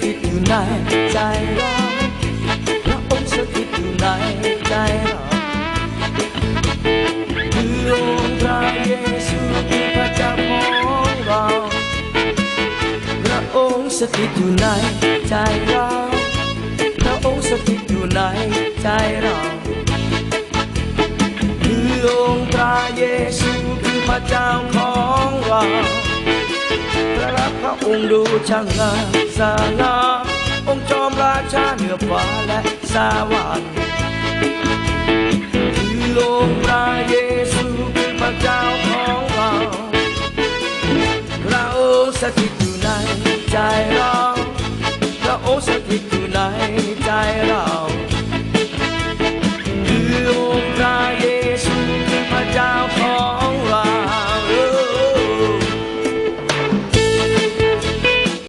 ถิตอยู่ในใจเราพระองค์สถิตอยู่ในใจเราคือองค์พระเยซูคือพระเจ้าของเราพระองค์สถิตอยู่ในใจเราพระองค์สถิตอยู่ในใจเราคือองค์พระเยซูคือพระเจ้าของเรา พระรักพระองค์ดูช่างงามสง่าองค์จอมราชาเหนือฟ้าและสวรรค์คือองค์พระเยซูคือพระเจ้าของเราพระองค์สถิตอยู่ในใจเรา